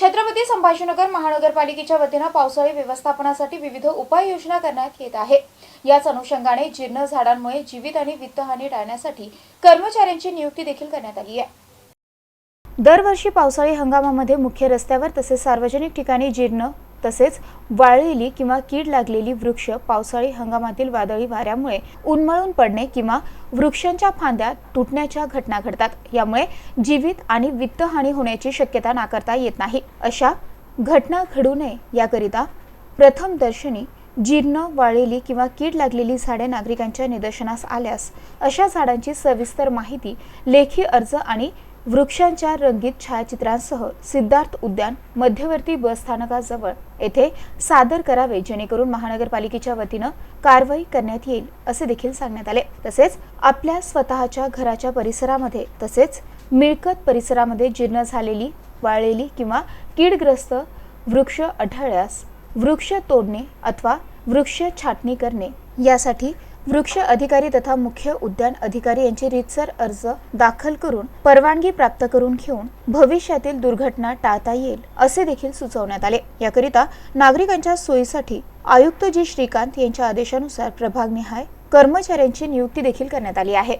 छत्रपती संभाजीनगर महानगरपालिकेच्या वतीनं पावसाळी व्यवस्थापनासाठी विविध उपाययोजना करण्यात येत आहे. याच अनुषंगाने जीर्ण झाडांमुळे जीवित आणि वित्तहानी टाळण्यासाठी कर्मचाऱ्यांची नियुक्ती देखील करण्यात आली आहे. दरवर्षी पावसाळी हंगामामध्ये मुख्य रस्त्यावर तसेच सार्वजनिक ठिकाणी जीर्ण तसेच वाळलेली किंवा कीड लागलेली वृक्ष पावसाळी हंगामातील वादळी वाऱ्यामुळे उन्मळून पडणे किंवा वृक्षांच्या फांद्या तुटण्याच्या घटना घडतात. यामुळे जीवित आणि वित्तहानी होण्याची शक्यता नाकारता येत नाही. अशा घटना घडू नये याकरिता प्रथम दर्शनी जीर्ण वाळलेली किंवा कीड लागलेली झाडे नागरिकांच्या निदर्शनास आल्यास अशा झाडांची सविस्तर माहिती लेखी अर्ज आणि वृक्षांच्या रंगीत छायाचित्रांसह सिद्धार्थ उद्यान मध्यवर्ती बस स्थानकाजवळ येथे सादर करावे जेणेकरून महानगरपालिकेच्या वतीनं कारवाई करण्यात येईल असे देखील सांगण्यात आले. तसेच आपल्या स्वतःच्या घराच्या परिसरामध्ये तसेच मिळकत परिसरामध्ये जीर्ण झालेली वाळलेली किंवा कीडग्रस्त वृक्ष आढळल्यास वृक्ष तोडणे अथवा वृक्ष छाटणी करणे यासाठी वृक्ष अधिकारी तथा मुख्य उद्यान अधिकारी यांचे रीतसर अर्ज दाखल करून परवानगी प्राप्त करून घेऊन भविष्यातील दुर्घटना टाळता येईल असे देखील सुचवण्यात आले. याकरिता नागरिकांच्या सोयीसाठी आयुक्त जी. श्रीकांत यांच्या आदेशानुसार प्रभागनिहाय कर्मचाऱ्यांची नियुक्ती देखील करण्यात आली आहे.